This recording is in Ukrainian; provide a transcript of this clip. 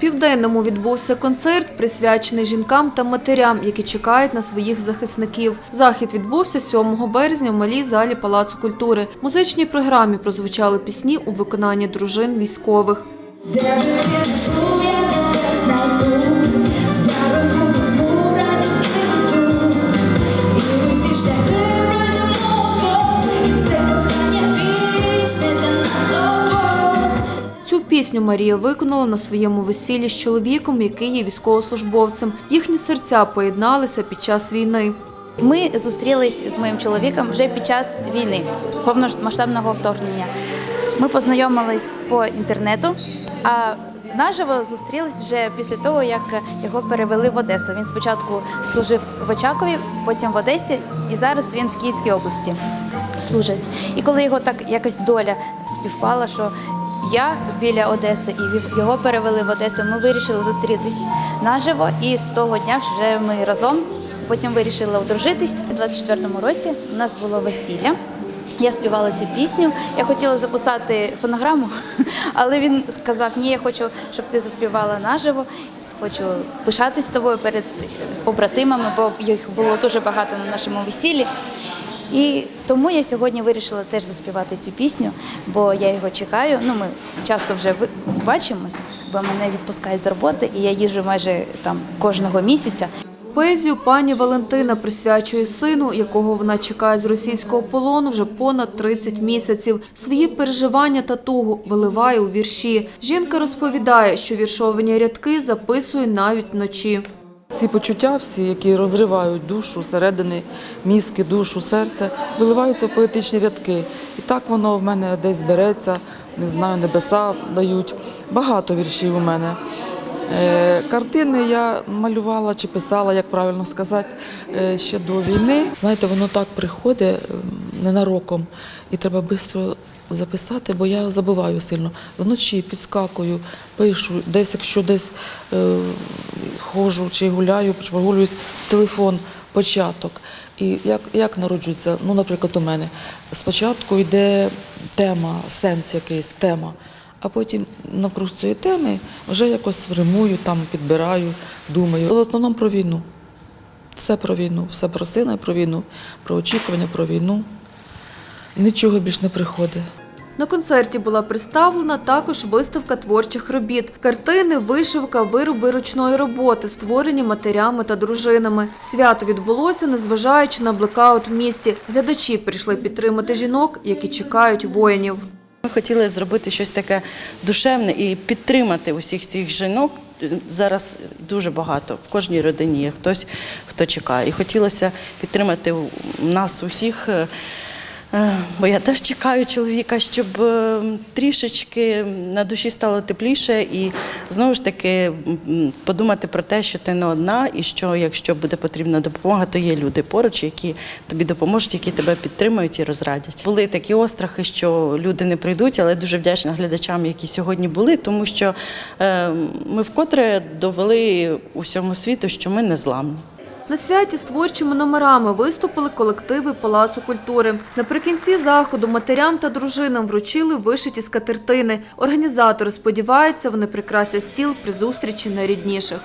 Південному відбувся концерт, присвячений жінкам та матерям, які чекають на своїх захисників. Захід відбувся 7 березня в малій залі Палацу культури. В музичній програмі прозвучали пісні у виконанні дружин військових. Пісню Марія виконала на своєму весіллі з чоловіком, який є військовослужбовцем. Їхні серця поєдналися під час війни. Ми зустрілись з моїм чоловіком вже під час війни, повномасштабного вторгнення. Ми познайомились по інтернету, а наживо зустрілись вже після того, як його перевели в Одесу. Він спочатку служив в Очакові, потім в Одесі, і зараз він в Київській області служить. І коли його так якось доля співпала, що я біля Одеси і його перевели в Одесу, ми вирішили зустрітись наживо, і з того дня вже ми разом. Потім вирішили одружитись. У 24-му році у нас було весілля. Я співала цю пісню. Я хотіла записати фонограму, але він сказав: ні, я хочу, щоб ти заспівала наживо. Хочу пишатись з тобою перед побратимами, бо їх було дуже багато на нашому весіллі. І тому я сьогодні вирішила теж заспівати цю пісню, бо я його чекаю. Ну, ми часто вже бачимось, бо мене відпускають з роботи, і я їжджу майже там кожного місяця. Поезію пані Валентина присвячує сину, якого вона чекає з російського полону вже понад 30 місяців. Свої переживання та тугу виливає у вірші. Жінка розповідає, що віршовані рядки записує навіть вночі. Ці почуття, всі, які розривають душу, середини, мізки, душу, серце, виливаються в поетичні рядки. І так воно в мене десь береться, не знаю, небеса дають. Багато віршів у мене. Е, Картини я малювала чи писала, як правильно сказати, е, ще до війни. Знаєте, воно так приходить ем, ненароком, і треба швидко записати, бо я забуваю сильно. Вночі підскакую, пишу, десь, якщо десь е, ходжу чи гуляю, прогулююсь, телефон, початок. І як, як народжується, ну, наприклад, у мене спочатку йде тема, сенс якийсь, тема, а потім навкруг цієї теми вже якось римую, там підбираю, думаю. В основному про війну. Все про війну, все про сина про війну, про очікування, про війну. Нічого більш не приходить. На концерті була представлена також виставка творчих робіт, картини, вишивка, вироби ручної роботи, створені матерями та дружинами. Свято відбулося, незважаючи на блекаут в місті. Глядачі прийшли підтримати жінок, які чекають воїнів. Ми хотіли зробити щось таке душевне і підтримати усіх цих жінок. Зараз дуже багато в кожній родині є хтось, хто чекає. І хотілося підтримати нас усіх. Е, Бо я теж чекаю чоловіка, щоб е, трішечки на душі стало тепліше, і знову ж таки подумати про те, що ти не одна, і що якщо буде потрібна допомога, то є люди поруч, які тобі допоможуть, які тебе підтримують і розрадять. Були такі острахи, що люди не прийдуть, але дуже вдячна глядачам, які сьогодні були, тому що е, ми вкотре довели усьому світу, що ми не зламні. На святі з творчими номерами виступили колективи Палацу культури. Наприкінці заходу матерям та дружинам вручили вишиті скатертини. Організатори сподіваються, вони прикрасять стіл при зустрічі найрідніших.